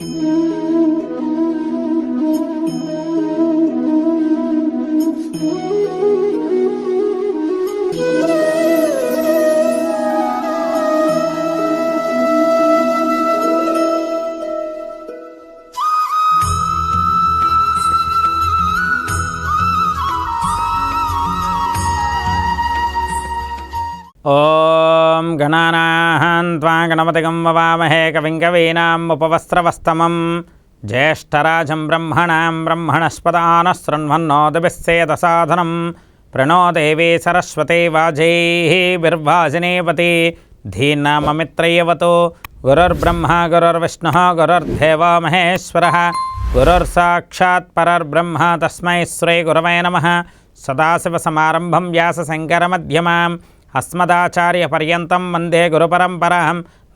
Música గణపతిగం వవామహే కవిం కవీనాముపవస్త్రవస్తమం జ్యేష్టరాజం బ్రహ్మణాం బ్రహ్మణస్పదానశృణ్వన్నోదభిస్సేదసాధనం ప్రణో దేవీ సరస్వతే వాజై బిర్వాజినేపతి ధీనామమిత్రయవతో గురుర్బ్రహ్మ గురుర్విష్ణు గురుర్దేవ మహేశ్వర గురుర్సాక్షాత్ పరర్బ్రహ్మ తస్మై శ్రీ గురవే నమ సదాశివసమారంభం వ్యాసశంకరమధ్యమాం అస్మదాచార్యపర్యంతం వందే గురుపరంపరాం अस्मदाचार्यपर्यन्तं वन्दे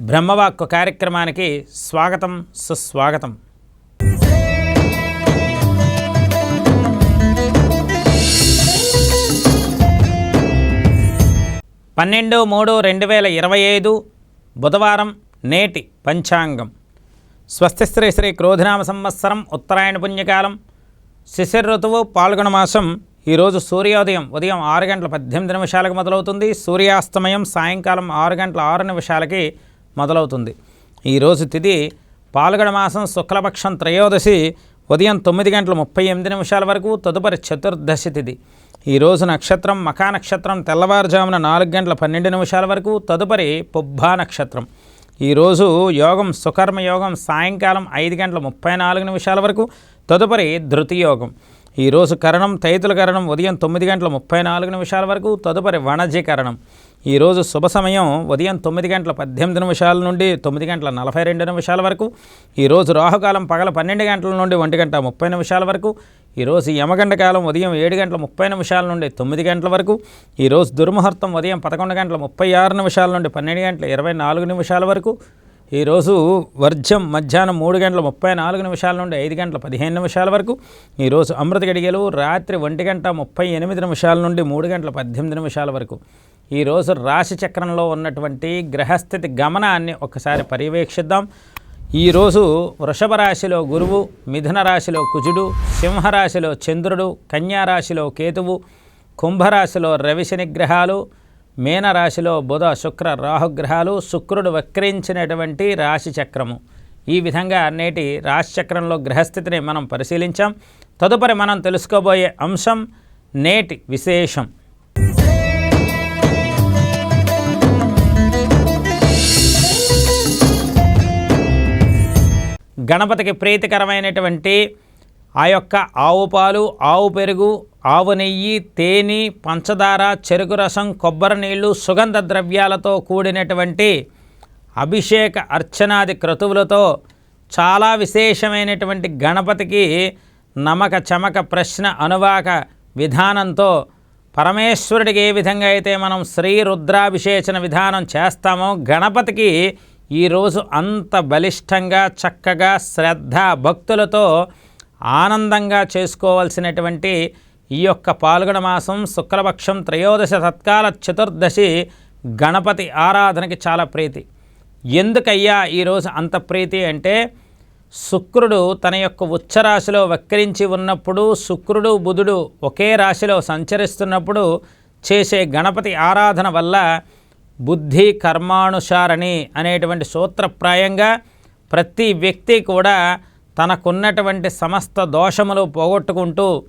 బ్రహ్మవాక్కు కార్యక్రమానికి స్వాగతం సుస్వాగతం. పన్నెండు మూడు రెండు వేల ఇరవై ఐదు బుధవారం నేటి పంచాంగం. స్వస్తి శ్రీ శ్రీ క్రోధినామ సంవత్సరం ఉత్తరాయణ పుణ్యకాలం. శిశిర ఋతువు పాల్గొన మాసం ఈరోజు సూర్యోదయం ఉదయం ఆరు గంటల పద్దెనిమిది నిమిషాలకు మొదలవుతుంది. సూర్యాస్తమయం సాయంకాలం ఆరు గంటల ఆరు నిమిషాలకి మొదలవుతుంది. ఈరోజు తిథి పాల్గొన మాసం శుక్లపక్షం త్రయోదశి ఉదయం తొమ్మిది గంటల ముప్పై ఎనిమిది నిమిషాల వరకు తదుపరి చతుర్దశి తిథి ఈరోజు నక్షత్రం మఖా నక్షత్రం తెల్లవారుజామున నాలుగు గంటల పన్నెండు నిమిషాల వరకు తదుపరి పుబ్బా నక్షత్రం. ఈరోజు యోగం సుకర్మ యోగం సాయంకాలం ఐదు గంటల ముప్పై నాలుగు నిమిషాల వరకు తదుపరి ధృతి యోగం. ఈరోజు కరణం తైతుల కరణం ఉదయం తొమ్మిది గంటల ముప్పై నాలుగు నిమిషాల వరకు తదుపరి వణజీ కరణం. ఈరోజు శుభ సమయం ఉదయం తొమ్మిది గంటల పద్దెనిమిది నిమిషాల నుండి తొమ్మిది గంటల నలభై రెండు నిమిషాల వరకు. ఈరోజు రాహుకాలం పగల పన్నెండు గంటల నుండి ఒంటి గంట ముప్పై నిమిషాల వరకు. ఈరోజు యమగండ కాలం ఉదయం ఏడు గంటల ముప్పై నిమిషాల నుండి తొమ్మిది గంటల వరకు. ఈరోజు దుర్ముహూర్తం ఉదయం పదకొండు గంటల ముప్పై ఆరు నిమిషాల నుండి పన్నెండు గంటల ఇరవై నాలుగు నిమిషాల వరకు. ఈరోజు వర్జం మధ్యాహ్నం మూడు గంటల ముప్పై నాలుగు నిమిషాల నుండి ఐదు గంటల పదిహేను నిమిషాల వరకు. ఈరోజు అమృత గడిగలు రాత్రి ఒంటి గంట ముప్పై ఎనిమిది నిమిషాల నుండి మూడు గంటల పద్దెనిమిది నిమిషాల వరకు. ఈరోజు రాశి చక్రంలో ఉన్నటువంటి గ్రహస్థితి గమనాన్ని ఒకసారి పర్యవేక్షిద్దాం. ఈరోజు వృషభ రాశిలో గురువు మిథున రాశిలో కుజుడు సింహరాశిలో చంద్రుడు కన్యారాశిలో కేతువు కుంభరాశిలో రవిశని గ్రహాలు మీనరాశిలో బుధ శుక్ర రాహుగ్రహాలు శుక్రుడు వక్రించినటువంటి రాశి చక్రము. ఈ విధంగా నేటి రాశి చక్రంలో గ్రహస్థితిని మనం పరిశీలించాం. తదుపరి మనం తెలుసుకోబోయే అంశం నేటి విశేషం. గణపతికి ప్రీతికరమైనటువంటి ఆ యొక్క ఆవు పాలు ఆవు పెరుగు ఆవు నెయ్యి తేనె పంచదార చెరుకు రసం కొబ్బరి నీళ్ళు సుగంధ ద్రవ్యాలతో కూడినటువంటి అభిషేక అర్చనాది క్రతువులతో చాలా విశేషమైనటువంటి గణపతికి నమక చమక ప్రశ్న అనువాక విధానంతో పరమేశ్వరుడికి ఏ విధంగా అయితే మనం శ్రీ రుద్రాభిషేచన విధానం చేస్తామో గణపతికి ఈరోజు అంత బలిష్టంగా చక్కగా శ్రద్ధ భక్తులతో ఆనందంగా చేసుకోవాల్సినటువంటి ఈ యొక్క పాల్గొన మాసం శుక్లపక్షం త్రయోదశ తత్కాల చతుర్దశి గణపతి ఆరాధనకి చాలా ప్రీతి. ఎందుకయ్యా ఈరోజు అంత ప్రీతి అంటే శుక్రుడు తన యొక్క ఉచ్చరాశిలో వక్రించి ఉన్నప్పుడు శుక్రుడు బుధుడు ఒకే రాశిలో సంచరిస్తున్నప్పుడు చేసే గణపతి ఆరాధన వల్ల బుద్ధి కర్మానుసారణి అనేటువంటి సూత్రప్రాయంగా ప్రతి వ్యక్తి కూడా తనకున్నటువంటి సమస్త దోషములు పోగొట్టుకుంటూ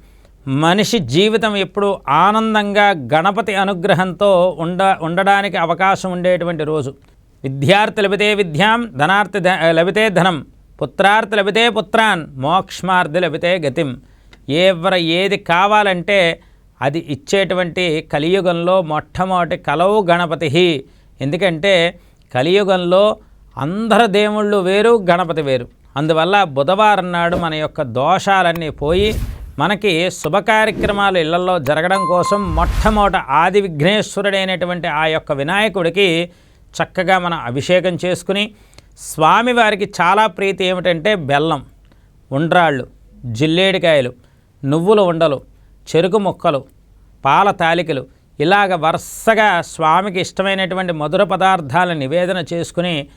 మనిషి జీవితం ఎప్పుడు ఆనందంగా గణపతి అనుగ్రహంతో ఉండ ఉండడానికి అవకాశం ఉండేటువంటి రోజు. విద్యార్థి లభితే విద్యాం ధనార్థి ధ లభితే ధనం పుత్రార్థి లభితే పుత్రాన్ మోక్ష్మార్థి లభితే గతిం. ఎవరు ఏది కావాలంటే అది ఇచ్చేటువంటి కలియుగంలో మొట్టమొదటి కలవు గణపతి. ఎందుకంటే కలియుగంలో అందరు దేవుళ్ళు వేరు గణపతి వేరు. అందువల్ల బుధవారం నాడు మన యొక్క దోషాలన్నీ పోయి మనకి శుభ కార్యక్రమాలు ఇళ్ళలో జరగడం కోసం మొట్టమొదట ఆది విఘ్నేశ్వరుడైనటువంటి ఆ యొక్క వినాయకుడికి చక్కగా మనం అభిషేకం చేసుకుని స్వామివారికి చాలా ప్రీతి ఏమిటంటే బెల్లం ఉండ్రాళ్ళు జిల్లేడికాయలు నువ్వుల ఉండలు చెరుకు ముక్కలు పాల తాలికలు ఇలాగ వరుసగా స్వామికి ఇష్టమైనటువంటి మధుర పదార్థాలను నివేదన చేసుకుని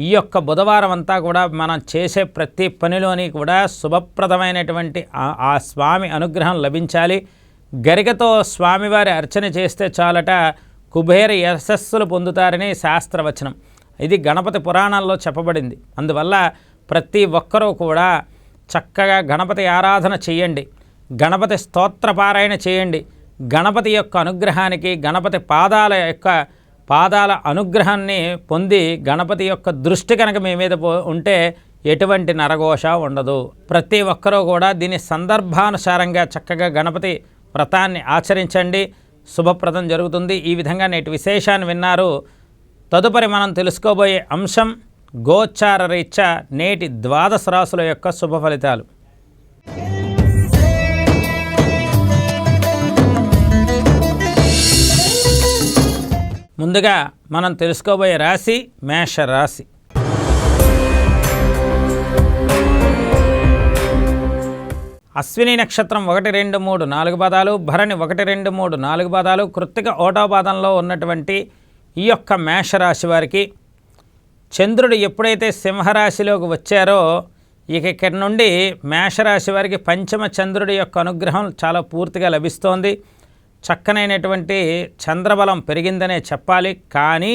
ఈ యొక్క బుధవారం అంతా కూడా మనం చేసే ప్రతి పనిలోని కూడా శుభప్రదమైనటువంటి ఆ- ఆ స్వామి అనుగ్రహం లభించాలి. గరికతో స్వామివారి అర్చన చేస్తే చాలట కుబేర యశస్సులు పొందుతారని శాస్త్రవచనం. ఇది గణపతి పురాణాల్లో చెప్పబడింది. అందువల్ల ప్రతి ఒక్కరూ కూడా చక్కగా గణపతి ఆరాధన చేయండి. గణపతి స్తోత్రపారాయణ చేయండి. గణపతి యొక్క అనుగ్రహానికి గణపతి పాదాల యొక్క పాదాల అనుగ్రహాన్ని పొంది గణపతి యొక్క దృష్టి కనుక మీ మీద పో- ఉంటే ఎటువంటి నరఘోష ఉండదు. ప్రతి ఒక్కరూ కూడా దీని సందర్భానుసారంగా చక్కగా గణపతి వ్రతాన్ని ఆచరించండి. శుభప్రదం జరుగుతుంది. ఈ విధంగా నేటి విశేషాన్ని విన్నారు. తదుపరి మనం తెలుసుకోబోయే అంశం గోచార రీత్యా నేటి ద్వాదశ రాసుల యొక్క శుభ ఫలితాలు. ముందుగా మనం తెలుసుకోబోయే రాశి మేష రాశి అశ్విని నక్షత్రం ఒకటి రెండు మూడు నాలుగు పదాలు భరణి ఒకటి రెండు మూడు నాలుగు పదాలు కృత్తిక ఓటో పాదంలో ఉన్నటువంటి ఈ యొక్క మేషరాశి వారికి చంద్రుడు ఎప్పుడైతే సింహరాశిలోకి వచ్చారో ఇక ఇక్కడి నుండి మేషరాశి వారికి పంచమ చంద్రుడి యొక్క అనుగ్రహం చాలా పూర్తిగా లభిస్తోంది. చక్కనైనటువంటి చంద్రబలం పెరిగిందనే చెప్పాలి. కానీ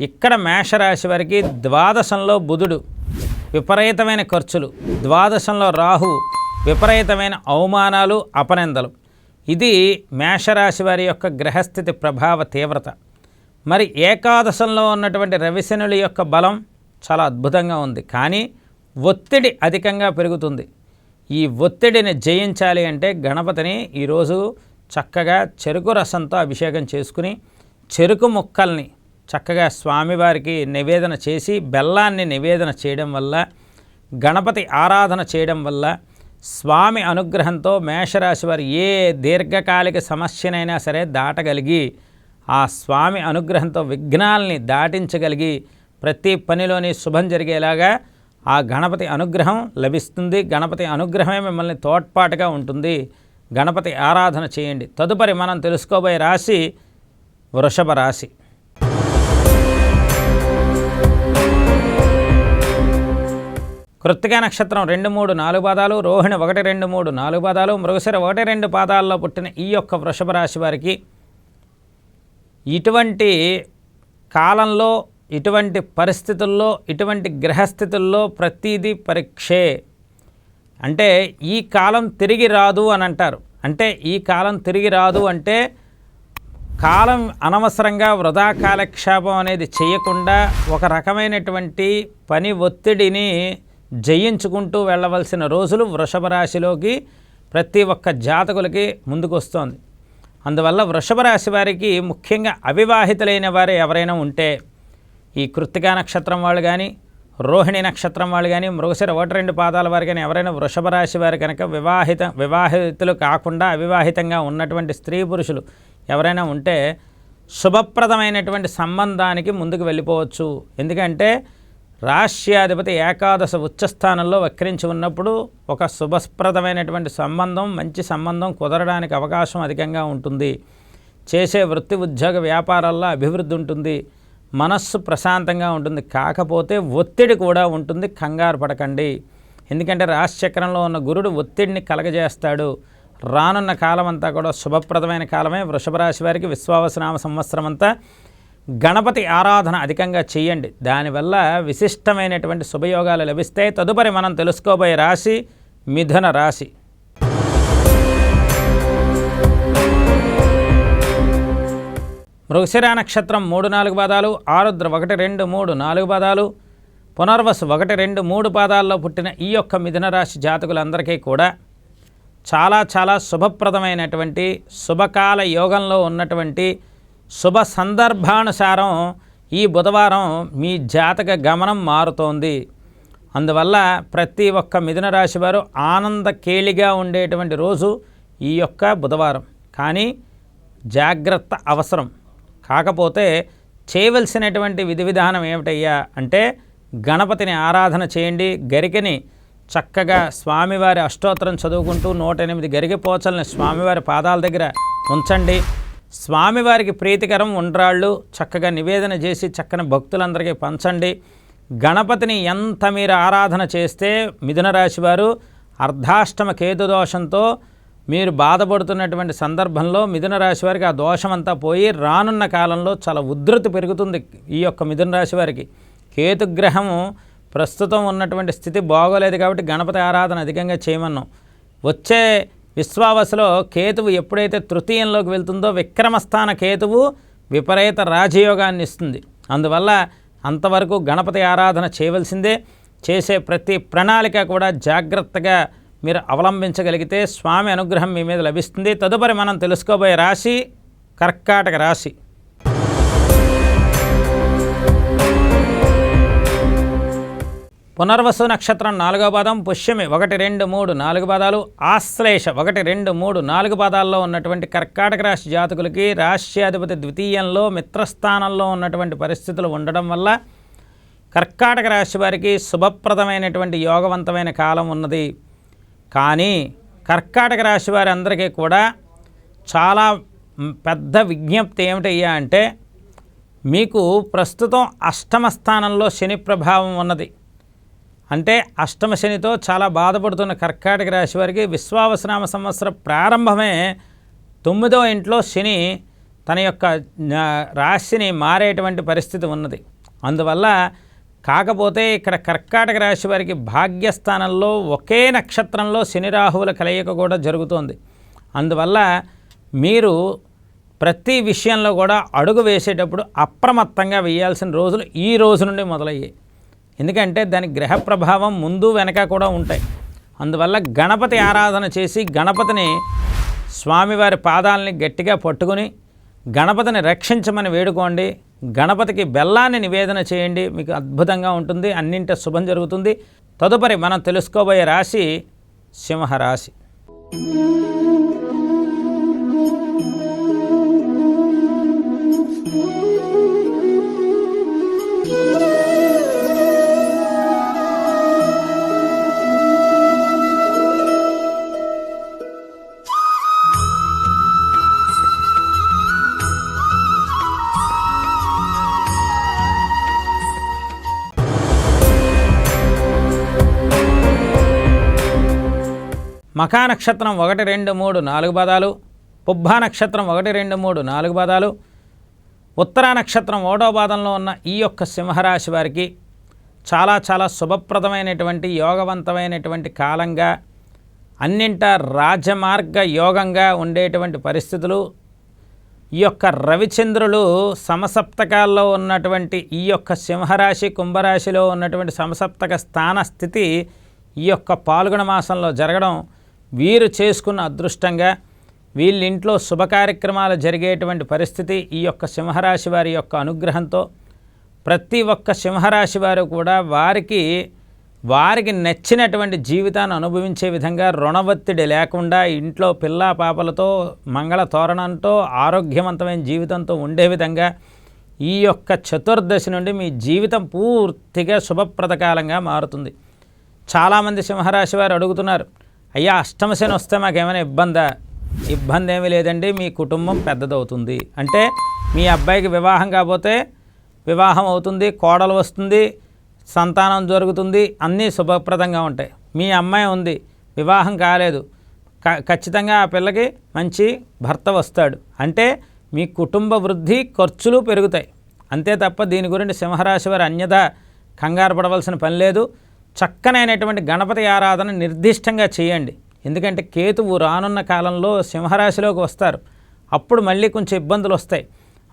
ఇక్కడ మేషరాశి వారికి ద్వాదశంలో బుధుడు విపరీతమైన ఖర్చులు. ద్వాదశంలో రాహు విపరీతమైన అవమానాలు అపనిందలు. ఇది మేషరాశి వారి యొక్క గ్రహస్థితి ప్రభావ తీవ్రత. మరి ఏకాదశంలో ఉన్నటువంటి రవిశనుల యొక్క బలం చాలా అద్భుతంగా ఉంది. కానీ ఒత్తిడి అధికంగా పెరుగుతుంది. ఈ ఒత్తిడిని జయించాలి అంటే గణపతిని ఈరోజు చక్కగా చెరుకు రసంతో అభిషేకం చేసుకుని చెరుకు ముక్కల్ని చక్కగా స్వామివారికి నివేదన చేసి బెల్లాన్ని నివేదన చేయడం వల్ల గణపతి ఆరాధన చేయడం వల్ల స్వామి అనుగ్రహంతో మేషరాశి వారు ఏ దీర్ఘకాలిక సమస్యనైనా సరే దాటగలిగి ఆ స్వామి అనుగ్రహంతో విఘ్నాల్ని దాటించగలిగి ప్రతి పనిలోని శుభం జరిగేలాగా ఆ గణపతి అనుగ్రహం లభిస్తుంది. గణపతి అనుగ్రహమే మిమ్మల్ని తోడ్పాటుగా ఉంటుంది. గణపతి ఆరాధన చేయండి. తదుపరి మనం తెలుసుకోబోయే రాశి వృషభ రాశి. కృత్తిక నక్షత్రం రెండు మూడు నాలుగు పాదాలు రోహిణి ఒకటి రెండు మూడు నాలుగు పాదాలు మృగశిర ఒకటి రెండు పాదాల్లో పుట్టిన ఈ యొక్క వృషభ రాశి వారికి ఇటువంటి కాలంలో ఇటువంటి పరిస్థితుల్లో ఇటువంటి గ్రహస్థితుల్లో ప్రతీది పరీక్షే. అంటే ఈ కాలం తిరిగి రాదు అని అంటారు. అంటే ఈ కాలం తిరిగి రాదు అంటే కాలం అనవసరంగా వృధా కాలక్షేపం అనేది చేయకుండా ఒక రకమైనటువంటి పని ఒత్తిడిని జయించుకుంటూ వెళ్ళవలసిన రోజులు వృషభ రాశిలోకి ప్రతి ఒక్క జాతకులకి ముందుకొస్తోంది. అందువల్ల వృషభ రాశి వారికి ముఖ్యంగా అవివాహితులైన వారు ఎవరైనా ఉంటే ఈ కృత్తికా నక్షత్రం వాళ్ళు కానీ రోహిణి నక్షత్రం వాళ్ళు కానీ మృగశిర ఒకటి రెండు పాదాల వారు కానీ ఎవరైనా వృషభ రాశి వారు కనుక వివాహిత వివాహితులు కాకుండా అవివాహితంగా ఉన్నటువంటి స్త్రీ పురుషులు ఎవరైనా ఉంటే శుభప్రదమైనటువంటి సంబంధానికి ముందుకు వెళ్ళిపోవచ్చు. ఎందుకంటే రాష్ట్రాధిపతి ఏకాదశ ఉచ్చస్థానంలో వక్రించి ఉన్నప్పుడు ఒక శుభప్రదమైనటువంటి సంబంధం మంచి సంబంధం కుదరడానికి అవకాశం అధికంగా ఉంటుంది. చేసే వృత్తి ఉద్యోగ వ్యాపారాల్లో అభివృద్ధి ఉంటుంది. మనస్సు ప్రశాంతంగా ఉంటుంది. కాకపోతే ఒత్తిడి కూడా ఉంటుంది. కంగారు పడకండి. ఎందుకంటే రాశిచక్రంలో ఉన్న గురుడు ఒత్తిడిని కలగజేస్తాడు. రానున్న కాలం అంతా కూడా శుభప్రదమైన కాలమే. వృషభ రాశి వారికి విశ్వావసనామ సంవత్సరం అంతా గణపతి ఆరాధన అధికంగా చేయండి. దానివల్ల విశిష్టమైనటువంటి శుభయోగాలు లభిస్తాయి. తదుపరి మనం తెలుసుకోబోయే రాశి మిథున రాశి. మృగశిర నక్షత్రం మూడు నాలుగు పాదాలు ఆరుద్ర ఒకటి రెండు మూడు నాలుగు పాదాలు పునర్వసు ఒకటి రెండు మూడు పాదాల్లో పుట్టిన ఈ యొక్క మిథున రాశి జాతకులందరికీ కూడా చాలా చాలా శుభప్రదమైనటువంటి శుభకాల యోగంలో ఉన్నటువంటి శుభ సందర్భానుసారం ఈ బుధవారం మీ జాతక గమనం మారుతోంది. అందువల్ల ప్రతి ఒక్క మిథున రాశి వారు ఆనందకేళిగా ఉండేటువంటి రోజు ఈ యొక్క బుధవారం. కానీ జాగ్రత్త అవసరం. కాకపోతే చేయవలసినటువంటి విధి విధానం ఏమిటయ్యా అంటే గణపతిని ఆరాధన చేయండి గరికని చక్కగా స్వామివారి అష్టోత్తరం చదువుకుంటూ నూట ఎనిమిది గరిక పోచల్ని స్వామివారి పాదాల దగ్గర ఉంచండి. స్వామివారికి ప్రీతికరం ఉండ్రాళ్ళు చక్కగా నివేదన చేసి చక్కని భక్తులందరికీ పంచండి. గణపతిని ఎంత మీరు ఆరాధన చేస్తే మిథున రాశి వారు అర్ధాష్టమ కేతుదోషంతో దోషంతో మీరు బాధపడుతున్నటువంటి సందర్భంలో మిథున రాశి వారికి ఆ దోషమంతా పోయి రానున్న కాలంలో చాలా ఉధృతి పెరుగుతుంది ఈ యొక్క మిథున రాశి వారికి. కేతుగ్రహము ప్రస్తుతం ఉన్నటువంటి స్థితి బాగోలేదు కాబట్టి గణపతి ఆరాధన అధికంగా చేయమన్నాం. వచ్చే విశ్వావసులో కేతువు ఎప్పుడైతే తృతీయంలోకి వెళ్తుందో విక్రమస్థాన కేతువు విపరీత రాజయోగాన్ని ఇస్తుంది. అందువల్ల అంతవరకు గణపతి ఆరాధన చేయవలసిందే. చేసే ప్రతి ప్రణాళిక కూడా జాగ్రత్తగా మీరు అవలంబించగలిగితే స్వామి అనుగ్రహం మీ మీద లభిస్తుంది. తదుపరి మనం తెలుసుకోబోయే రాశి కర్కాటక రాశి. పునర్వసు నక్షత్రం నాలుగో పాదం పుష్యమి ఒకటి రెండు మూడు నాలుగు పాదాలు ఆశ్లేష ఒకటి రెండు మూడు నాలుగు పాదాల్లో ఉన్నటువంటి కర్కాటక రాశి జాతకులకి రాష్ట్రాధిపతి ద్వితీయంలో మిత్రస్థానంలో ఉన్నటువంటి పరిస్థితులు ఉండడం వల్ల కర్కాటక రాశి వారికి శుభప్రదమైనటువంటి యోగవంతమైన కాలం ఉన్నది. కానీ కర్కాటక రాశి వారి అందరికీ కూడా చాలా పెద్ద విజ్ఞప్తి ఏమిటయ్యా అంటే మీకు ప్రస్తుతం అష్టమ స్థానంలో శని ప్రభావం ఉన్నది. అంటే అష్టమ శనితో చాలా బాధపడుతున్న కర్కాటక రాశి వారికి విశ్వావసనామ సంవత్సర ప్రారంభమే తొమ్మిదో ఇంట్లో శని తన యొక్క రాశిని మారేటువంటి పరిస్థితి ఉన్నది. అందువల్ల కాకపోతే ఇక్కడ కర్కాటక రాశి వారికి భాగ్యస్థానంలో ఒకే నక్షత్రంలో శని రాహువుల కలయిక కూడా జరుగుతోంది. అందువల్ల మీరు ప్రతి విషయంలో కూడా అడుగు వేసేటప్పుడు అప్రమత్తంగా వేయాల్సిన రోజులు ఈ రోజు నుండి మొదలయ్యాయి. ఎందుకంటే దాని గ్రహ ప్రభావం ముందు వెనక కూడా ఉంటాయి. అందువల్ల గణపతి ఆరాధన చేసి గణపతిని స్వామివారి పాదాలని గట్టిగా పట్టుకుని గణపతిని రక్షించమని వేడుకోండి. గణపతికి బెల్లాన్ని నివేదన చేయండి. మీకు అద్భుతంగా ఉంటుంది. అన్నింటి శుభం జరుగుతుంది. తదుపరి మనం తెలుసుకోబోయే రాశి సింహరాశి. మఖా నక్షత్రం ఒకటి రెండు మూడు నాలుగు పదాలు పుబ్బా నక్షత్రం ఒకటి రెండు మూడు నాలుగు పదాలు ఉత్తరా నక్షత్రం ఓడో పాదంలో ఉన్న ఈ యొక్క సింహరాశి వారికి చాలా చాలా శుభప్రదమైనటువంటి యోగవంతమైనటువంటి కాలంగా అన్నింట రాజమార్గ యోగంగా ఉండేటువంటి పరిస్థితులు ఈ యొక్క రవిచంద్రులు సమసప్తకాల్లో ఉన్నటువంటి ఈ యొక్క సింహరాశి కుంభరాశిలో ఉన్నటువంటి సమసప్తక స్థాన స్థితి ఈ యొక్క పాల్గొన మాసంలో జరగడం వీరు చేసుకున్న అదృష్టంగా వీళ్ళింట్లో శుభ కార్యక్రమాలు జరిగేటువంటి పరిస్థితి ఈ యొక్క సింహరాశి వారి యొక్క అనుగ్రహంతో ప్రతి ఒక్క సింహరాశి వారు కూడా వారికి వారికి నచ్చినటువంటి జీవితాన్ని అనుభవించే విధంగా రుణ ఒత్తిడి లేకుండా ఇంట్లో పిల్ల పాపలతో మంగళ తోరణంతో ఆరోగ్యవంతమైన జీవితంతో ఉండే విధంగా ఈ యొక్క చతుర్దశి నుండి మీ జీవితం పూర్తిగా శుభప్రదకాలంగా మారుతుంది. చాలామంది సింహరాశి వారు అడుగుతున్నారు అయ్యా అష్టమశని వస్తే మాకేమైనా ఇబ్బందా? ఇబ్బంది ఏమీ లేదండి మీ కుటుంబం పెద్దదవుతుంది. అంటే మీ అబ్బాయికి వివాహం కాకపోతే వివాహం అవుతుంది కోడలు వస్తుంది సంతానం జరుగుతుంది అన్నీ శుభప్రదంగా ఉంటాయి. మీ అమ్మాయి ఉంది వివాహం కాలేదు క ఖచ్చితంగా ఆ పిల్లకి మంచి భర్త వస్తాడు. అంటే మీ కుటుంబ వృద్ధి ఖర్చులు పెరుగుతాయి. అంతే తప్ప దీని గురించి సింహరాశి వారు అన్యత కంగారు పడవలసిన పని లేదు. చక్కనైనటువంటి గణపతి ఆరాధన నిర్దిష్టంగా చేయండి. ఎందుకంటే కేతువు రానున్న కాలంలో సింహరాశిలోకి వస్తారు. అప్పుడు మళ్ళీ కొంచెం ఇబ్బందులు వస్తాయి.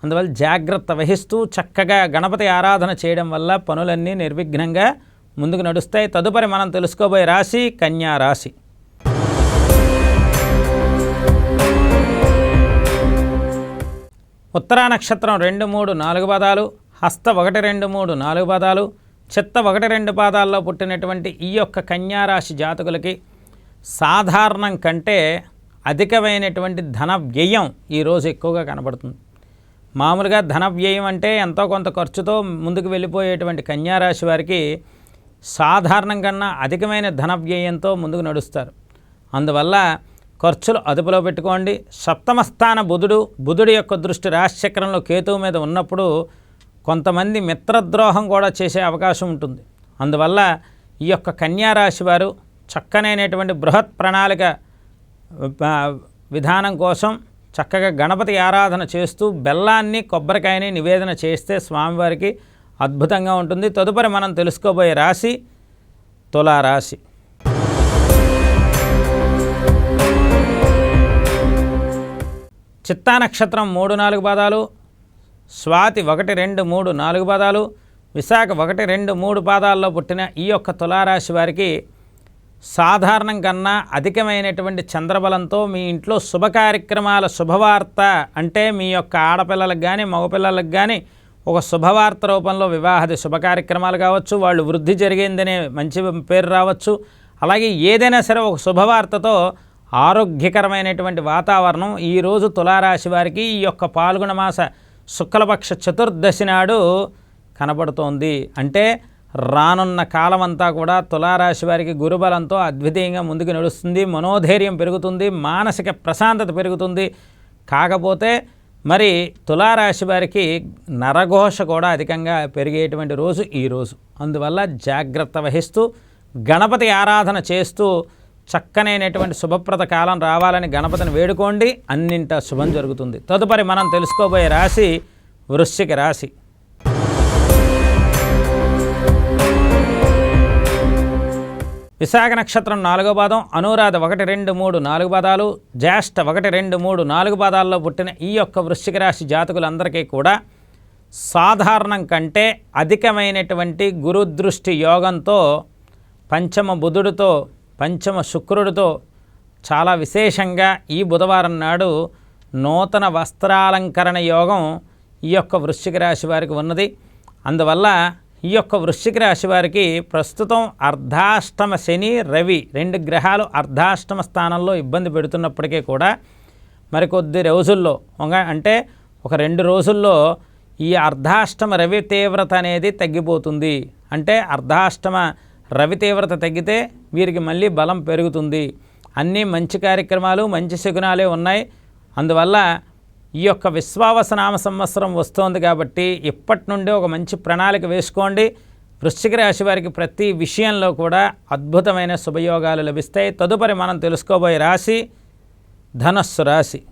అందువల్ల జాగ్రత్త వహిస్తూ చక్కగా గణపతి ఆరాధన చేయడం వల్ల పనులన్నీ నిర్విఘ్నంగా ముందుకు నడుస్తాయి. తదుపరి మనం తెలుసుకోబోయే రాశి కన్యా రాశి. ఉత్తరా నక్షత్రం రెండు మూడు నాలుగు పదాలు హస్త ఒకటి రెండు మూడు నాలుగు పదాలు చిత్త ఒకటి రెండు పాదాల్లో పుట్టినటువంటి ఈ యొక్క కన్యారాశి జాతకులకి సాధారణం కంటే అధికమైనటువంటి ధన వ్యయం ఈరోజు ఎక్కువగా కనబడుతుంది. మామూలుగా ధన వ్యయం అంటే ఎంతో కొంత ఖర్చుతో ముందుకు వెళ్ళిపోయేటువంటి కన్యారాశి వారికి సాధారణం కన్నా అధికమైన ధన వ్యయంతో ముందుకు నడుస్తారు. అందువల్ల ఖర్చులు అదుపులో పెట్టుకోండి. సప్తమస్థాన బుధుడు బుధుడి యొక్క దృష్టి రాశిచక్రంలో కేతువు మీద ఉన్నప్పుడు కొంతమంది మిత్రద్రోహం కూడా చేసే అవకాశం ఉంటుంది. అందువల్ల ఈ యొక్క కన్యారాశి వారు చక్కనైనటువంటి బృహత్ ప్రణాళిక విధానం కోసం చక్కగా గణపతి ఆరాధన చేస్తూ బెల్లాన్ని కొబ్బరికాయని నివేదన చేస్తే స్వామివారికి అద్భుతంగా ఉంటుంది. తదుపరి మనం తెలుసుకోబోయే రాశి తులారాశి. చిత్తా నక్షత్రం మూడు నాలుగు పాదాలు స్వాతి ఒకటి రెండు మూడు నాలుగు పాదాలు విశాఖ ఒకటి రెండు మూడు పాదాల్లో పుట్టిన ఈ యొక్క తులారాశి వారికి సాధారణం కన్నా అధికమైనటువంటి చంద్రబలంతో మీ ఇంట్లో శుభ కార్యక్రమాల శుభవార్త అంటే మీ యొక్క ఆడపిల్లలకు కానీ మగపిల్లలకు కానీ ఒక శుభవార్త రూపంలో వివాహది శుభ కార్యక్రమాలు కావచ్చు వాళ్ళు వృద్ధి జరిగిందనే మంచి పేరు రావచ్చు. అలాగే ఏదైనా సరే ఒక శుభవార్తతో ఆరోగ్యకరమైనటువంటి వాతావరణం ఈరోజు తులారాశి వారికి ఈ యొక్క పాల్గొన మాస శుక్లపక్ష చతుర్దశి నాడు కనబడుతోంది. అంటే రానున్న కాలం అంతా కూడా తులారాశి వారికి గురుబలంతో అద్వితీయంగా ముందుకు నడుస్తుంది. మనోధైర్యం పెరుగుతుంది. మానసిక ప్రశాంతత పెరుగుతుంది. కాకపోతే మరి తులారాశి వారికి నరఘోష కూడా అధికంగా పెరిగేటువంటి రోజు ఈ రోజు. అందువల్ల జాగ్రత్త వహిస్తూ గణపతి ఆరాధన చేస్తూ చక్కనైనటువంటి శుభప్రద కాలం రావాలని గణపతిని వేడుకోండి. అన్నింట శుభం జరుగుతుంది. తదుపరి మనం తెలుసుకోబోయే రాశి వృశ్చిక రాశి. విశాఖ నక్షత్రం నాలుగో పాదం అనురాధ ఒకటి రెండు మూడు నాలుగు పాదాలు జ్యేష్ఠ ఒకటి రెండు మూడు నాలుగు పాదాల్లో పుట్టిన ఈ యొక్క వృశ్చిక రాశి జాతకులందరికీ కూడా సాధారణం కంటే అధికమైనటువంటి గురుదృష్టి యోగంతో పంచమ బుధుడితో పంచమ శుక్రుడితో చాలా విశేషంగా ఈ బుధవారం నాడు నూతన వస్త్రాలంకరణ యోగం ఈ యొక్క వృశ్చిక రాశి వారికి ఉన్నది. అందువల్ల ఈ యొక్క వృశ్చిక రాశి వారికి ప్రస్తుతం అర్ధాష్టమ శని రవి రెండు గ్రహాలు అర్ధాష్టమ స్థానంలో ఇబ్బంది పెడుతున్నప్పటికీ కూడా మరికొద్ది రోజుల్లో అంటే ఒక రెండు రోజుల్లో ఈ అర్ధాష్టమ రవి తీవ్రత అనేది తగ్గిపోతుంది. అంటే అర్ధాష్టమ రవి తీవ్రత తగ్గితే వీరికి మళ్ళీ బలం పెరుగుతుంది. అన్నీ మంచి కార్యక్రమాలు మంచి శకునాలే ఉన్నాయి. అందువల్ల ఈ యొక్క విశ్వావసనామ సంవత్సరం వస్తోంది కాబట్టి ఇప్పటి నుండి ఒక మంచి ప్రణాళిక వేసుకోండి. వృశ్చిక రాశి వారికి ప్రతి విషయంలో కూడా అద్భుతమైన శుభయోగాలు లభిస్తాయి. తదుపరి మనం తెలుసుకోబోయే రాశి ధనస్సు రాశి.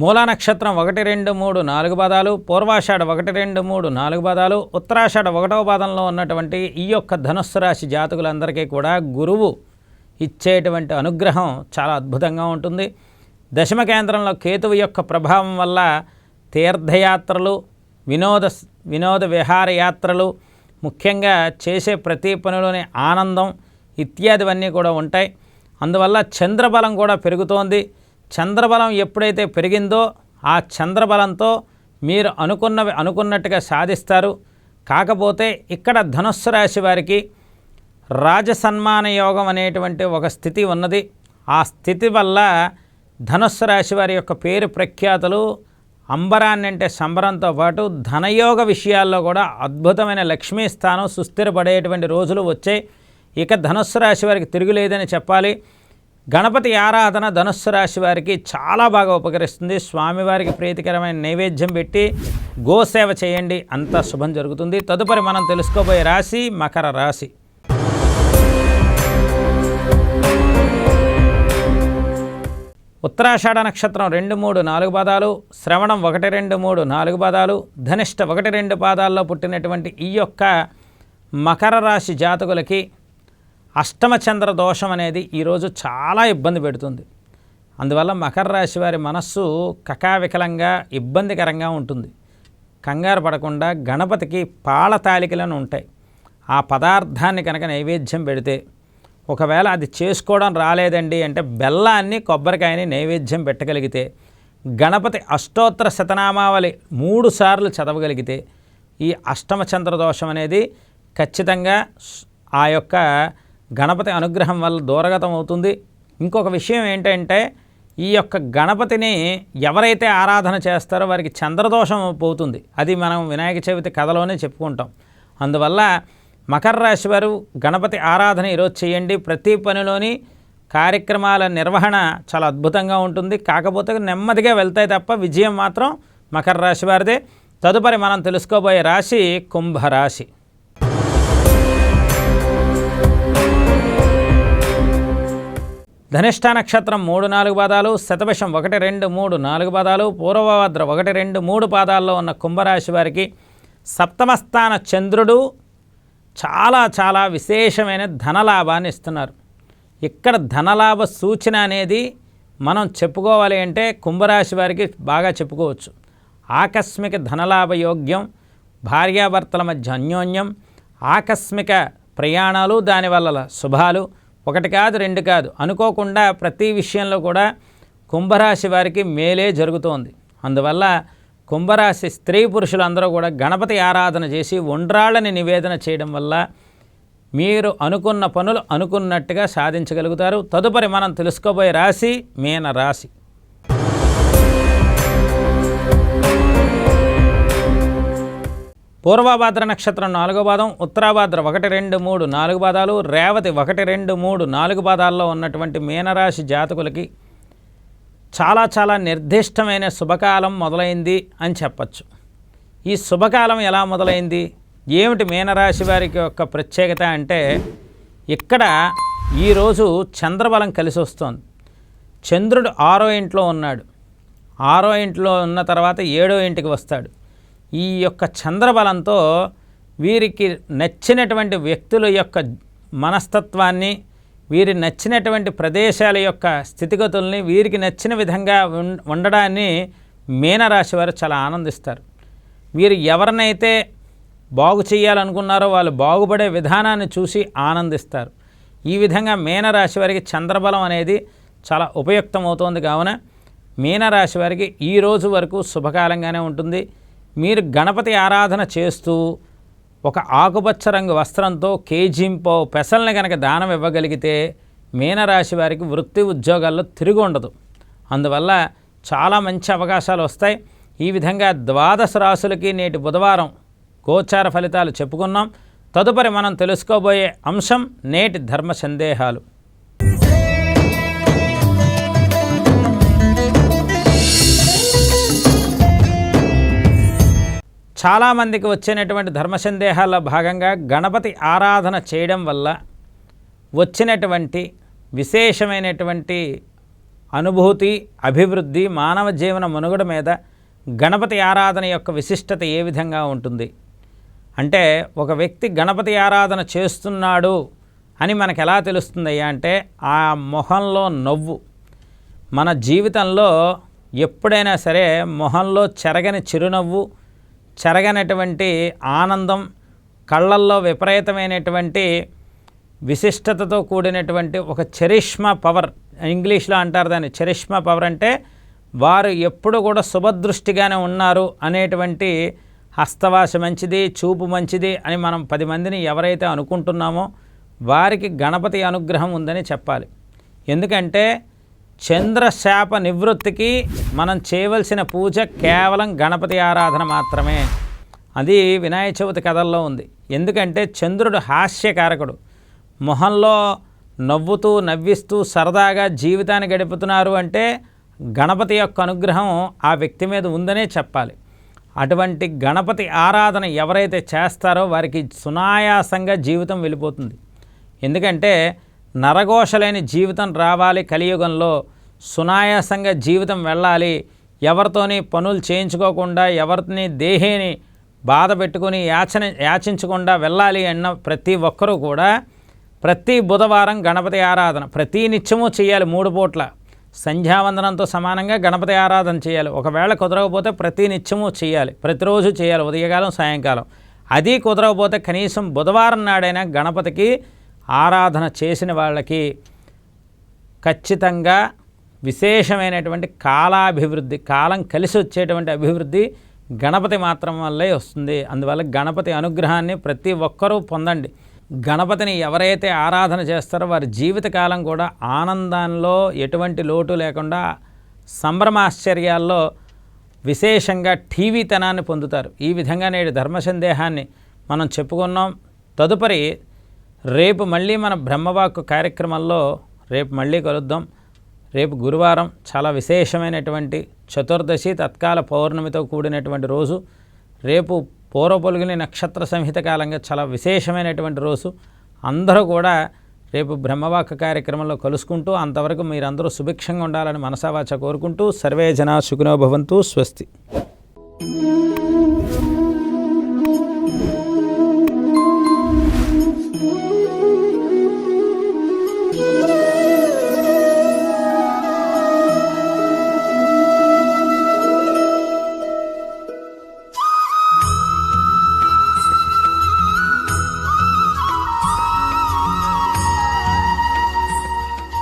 మూలా నక్షత్రం ఒకటి రెండు మూడు నాలుగు పాదాలు పూర్వాషాఢ ఒకటి రెండు మూడు నాలుగు పాదాలు ఉత్తరాషాఢ ఒకటవ పాదంలో ఉన్నటువంటి ఈ యొక్క ధనుస్సు రాశి జాతకులందరికీ కూడా గురువు ఇచ్చేటువంటి అనుగ్రహం చాలా అద్భుతంగా ఉంటుంది. దశమ కేంద్రంలో కేతువు యొక్క ప్రభావం వల్ల తీర్థయాత్రలు వినోద వినోద విహారయాత్రలు ముఖ్యంగా చేసే ప్రతి పనిలోని ఆనందం ఇత్యాదివన్నీ కూడా ఉంటాయి. అందువల్ల చంద్రబలం కూడా పెరుగుతోంది. చంద్రబలం ఎప్పుడైతే పెరిగిందో ఆ చంద్రబలంతో మీరు అనుకున్నవి అనుకున్నట్టుగా సాధిస్తారు. కాకపోతే ఇక్కడ ధనుస్సు రాశి వారికి రాజసన్మాన యోగం అనేటువంటి ఒక స్థితి ఉన్నది. ఆ స్థితి వల్ల ధనుస్సు రాశి వారి యొక్క పేరు ప్రఖ్యాతులు అంబరాన్ని అంటే సంబరంతో పాటు ధనయోగ విషయాల్లో కూడా అద్భుతమైన లక్ష్మీ స్థానం సుస్థిరపడేటువంటి రోజులు వచ్చాయి. ఇక ధనుస్సు రాశి వారికి తిరుగులేదని చెప్పాలి. గణపతి ఆరాధన ధనుస్సు రాశి వారికి చాలా బాగా ఉపకరిస్తుంది. స్వామివారికి ప్రీతికరమైన నైవేద్యం పెట్టి గోసేవ చేయండి. అంతా శుభం జరుగుతుంది. తదుపరి మనం తెలుసుకోబోయే రాశి మకర రాశి. ఉత్తరాషాఢ నక్షత్రం రెండు మూడు నాలుగు పాదాలు శ్రవణం ఒకటి రెండు మూడు నాలుగు పాదాలు ధనిష్ట ఒకటి రెండు పాదాల్లో పుట్టినటువంటి ఈ యొక్క మకర రాశి జాతకులకి అష్టమ చంద్ర దోషం అనేది ఈరోజు చాలా ఇబ్బంది పెడుతుంది. అందువల్ల మకర రాశి వారి మనస్సు కకావికలంగా ఇబ్బందికరంగా ఉంటుంది. కంగారు పడకుండా గణపతికి పాల తాలికలను ఉంటాయి. ఆ పదార్థాన్ని కనుక నైవేద్యం పెడితే ఒకవేళ అది చేసుకోవడం రాలేదండి అంటే బెల్లాన్ని కొబ్బరికాయని నైవేద్యం పెట్టగలిగితే గణపతి అష్టోత్తర శతనామావళి మూడు సార్లు చదవగలిగితే ఈ అష్టమచంద్ర దోషం అనేది ఖచ్చితంగా ఆ యొక్క గణపతి అనుగ్రహం వల్ల దూరగతం అవుతుంది. ఇంకొక విషయం ఏంటంటే ఈ యొక్క గణపతిని ఎవరైతే ఆరాధన చేస్తారో వారికి చంద్రదోషం పోతుంది. అది మనం వినాయక చవితి కథలోనే చెప్పుకుంటాం. అందువల్ల మకర రాశి వారు గణపతి ఆరాధన ఈరోజు చేయండి. ప్రతి పనిలోని కార్యక్రమాల నిర్వహణ చాలా అద్భుతంగా ఉంటుంది. కాకపోతే నెమ్మదిగా వెళ్తాయి తప్ప విజయం మాత్రం మకర రాశి వారిదే. తదుపరి మనం తెలుసుకోబోయే రాశి కుంభరాశి. ధనిష్ట నక్షత్రం మూడు నాలుగు పాదాలు శతభిషం ఒకటి రెండు మూడు నాలుగు పాదాలు పూర్వభద్ర ఒకటి రెండు మూడు పాదాల్లో ఉన్న కుంభరాశి వారికి సప్తమస్థాన చంద్రుడు చాలా చాలా విశేషమైన ధనలాభాన్ని ఇస్తున్నారు. ఇక్కడ ధనలాభ సూచన అనేది మనం చెప్పుకోవాలి అంటే కుంభరాశి వారికి బాగా చెప్పుకోవచ్చు. ఆకస్మిక ధనలాభ యోగ్యం భార్యాభర్తల మధ్య అన్యోన్యం ఆకస్మిక ప్రయాణాలు దానివల్ల శుభాలు ఒకటి కాదు రెండు కాదు. అనుకోకుండా ప్రతి విషయంలో కూడా కుంభరాశి వారికి మేలే జరుగుతోంది. అందువల్ల కుంభరాశి స్త్రీ పురుషులందరూ కూడా గణపతి ఆరాధన చేసి ఉండ్రాళ్ళని నివేదన చేయడం వల్ల మీరు అనుకున్న పనులు అనుకున్నట్టుగా సాధించగలుగుతారు. తదుపరి మనం తెలుసుకోబోయే రాశి మీన రాశి పూర్వభాద్ర నక్షత్రం నాలుగో పాదం ఉత్తరాభాద్ర ఒకటి రెండు మూడు నాలుగు పాదాలు రేవతి ఒకటి రెండు మూడు నాలుగు పాదాల్లో ఉన్నటువంటి మీనరాశి జాతకులకి చాలా చాలా నిర్దిష్టమైన శుభకాలం మొదలైంది అని చెప్పచ్చు. ఈ శుభకాలం ఎలా మొదలైంది? ఏమిటి మీనరాశి వారికి యొక్క ప్రత్యేకత అంటే ఇక్కడ ఈరోజు చంద్రబలం కలిసి వస్తోంది. చంద్రుడు ఆరో ఇంట్లో ఉన్నాడు. ఆరో ఇంట్లో ఉన్న తర్వాత ఏడో ఇంటికి వస్తాడు. ఈ యొక్క చంద్రబలంతో వీరికి నచ్చినటువంటి వ్యక్తుల యొక్క మనస్తత్వాన్ని వీరి నచ్చినటువంటి ప్రదేశాల యొక్క స్థితిగతుల్ని వీరికి నచ్చిన విధంగా ఉండడాన్ని మీనరాశి వారు చాలా ఆనందిస్తారు. వీరు ఎవరినైతే బాగు చేయాలనుకున్నారో వాళ్ళు బాగుపడే విధానాన్ని చూసి ఆనందిస్తారు. ఈ విధంగా మీనరాశి వారికి చంద్రబలం అనేది చాలా ఉపయుక్తమవుతోంది కావున మీనరాశి వారికి ఈ రోజు వరకు శుభకాలంగానే ఉంటుంది. మీరు గణపతి ఆరాధన చేస్తూ ఒక ఆకుపచ్చ రంగు వస్త్రంతో కేజీంపో పెసల్ని కనుక దానం ఇవ్వగలిగితే మీనరాశి వారికి వృత్తి ఉద్యోగాల్లో తిరిగి ఉండదు. అందువల్ల చాలా మంచి అవకాశాలు వస్తాయి. ఈ విధంగా ద్వాదశ రాశులకి నేటి బుధవారం గోచార ఫలితాలు చెప్పుకున్నాం. తదుపరి మనం తెలుసుకోబోయే అంశం నేటి ధర్మ సందేహాలు. చాలామందికి వచ్చినటువంటి ధర్మ సందేహాల్లో భాగంగా గణపతి ఆరాధన చేయడం వల్ల వచ్చినటువంటి విశేషమైనటువంటి అనుభూతి అభివృద్ధి మానవ జీవన మనుగడ మీద గణపతి ఆరాధన యొక్క విశిష్టత ఏ విధంగా ఉంటుంది? అంటే ఒక వ్యక్తి గణపతి ఆరాధన చేస్తున్నాడు అని మనకు ఎలా తెలుస్తుందయ్యా అంటే ఆ మొహంలో నవ్వు. మన జీవితంలో ఎప్పుడైనా సరే మొహంలో చెరగని చిరునవ్వు చెరగనటువంటి ఆనందం కళ్ళల్లో విపరీతమైనటువంటి విశిష్టతతో కూడినటువంటి ఒక చరిష్మా పవర్ ఇంగ్లీష్లో అంటారు దాన్ని చరిష్మా పవర్ అంటే వారు ఎప్పుడు కూడా శుభదృష్టిగానే ఉన్నారు అనేటువంటి హస్తవాస మంచిది చూపు మంచిది అని మనం పది మందిని ఎవరైతే అనుకుంటున్నామో వారికి గణపతి అనుగ్రహం ఉందని చెప్పాలి. ఎందుకంటే చంద్రశాప నివృత్తికి మనం చేయవలసిన పూజ కేవలం గణపతి ఆరాధన మాత్రమే. అది వినాయక చవితి కథల్లో ఉంది. ఎందుకంటే చంద్రుడు హాస్యకారకుడు. మొహంలో నవ్వుతూ నవ్విస్తూ సరదాగా జీవితాన్ని గడుపుతున్నారు అంటే గణపతి యొక్క అనుగ్రహం ఆ వ్యక్తి మీద ఉందనే చెప్పాలి. అటువంటి గణపతి ఆరాధన ఎవరైతే చేస్తారో వారికి సునాయాసంగా జీవితం వెళ్ళిపోతుంది. ఎందుకంటే నరఘోషలేని జీవితం రావాలి కలియుగంలో సునాయాసంగా జీవితం వెళ్ళాలి ఎవరితోని పనులు చేయించుకోకుండా ఎవరిని దేహేని బాధ పెట్టుకొని యాచన యాచించకుండా వెళ్ళాలి అన్న ప్రతి ఒక్కరూ కూడా ప్రతి బుధవారం గణపతి ఆరాధన ప్రతి నిత్యము చేయాలి మూడు పూట్ల. సంధ్యావందనంతో సమానంగా గణపతి ఆరాధన చేయాలి. ఒకవేళ కుదరకపోతే ప్రతి నిత్యము చేయాలి. ప్రతిరోజు చేయాలి ఉదయకాలం సాయంకాలం. అది కుదరకపోతే కనీసం బుధవారం నాడైనా గణపతికి ఆరాధన చేసిన వాళ్ళకి ఖచ్చితంగా విశేషమైనటువంటి కాలాభివృద్ధి కాలం కలిసి వచ్చేటువంటి అభివృద్ధి గణపతి మాత్రం వల్లే వస్తుంది. అందువల్ల గణపతి అనుగ్రహాన్ని ప్రతి ఒక్కరూ పొందండి. గణపతిని ఎవరైతే ఆరాధన చేస్తారో వారి జీవితకాలం కూడా ఆనందంలో ఎటువంటి లోటు లేకుండా సంభ్రమాశ్చర్యాల్లో విశేషంగా టీవీతనాన్ని పొందుతారు. ఈ విధంగా నేడు ధర్మ సందేహాన్ని మనం చెప్పుకున్నాం. తదుపరి రేపు మళ్ళీ మన బ్రహ్మవాక్కు కార్యక్రమంలో రేపు మళ్ళీ కలుద్దాం. రేపు గురువారం చాలా విశేషమైనటువంటి చతుర్దశి తత్కాల పౌర్ణమితో కూడినటువంటి రోజు. రేపు పూర్వపొలుగుని నక్షత్ర సంహిత కాలంగా చాలా విశేషమైనటువంటి రోజు. అందరూ కూడా రేపు బ్రహ్మవాక కార్యక్రమంలో కలుసుకుంటూ అంతవరకు మీరందరూ సుభిక్షంగా ఉండాలని మనసావాచ కోరుకుంటూ సర్వే జనా సుఖినో భవంతు స్వస్తి.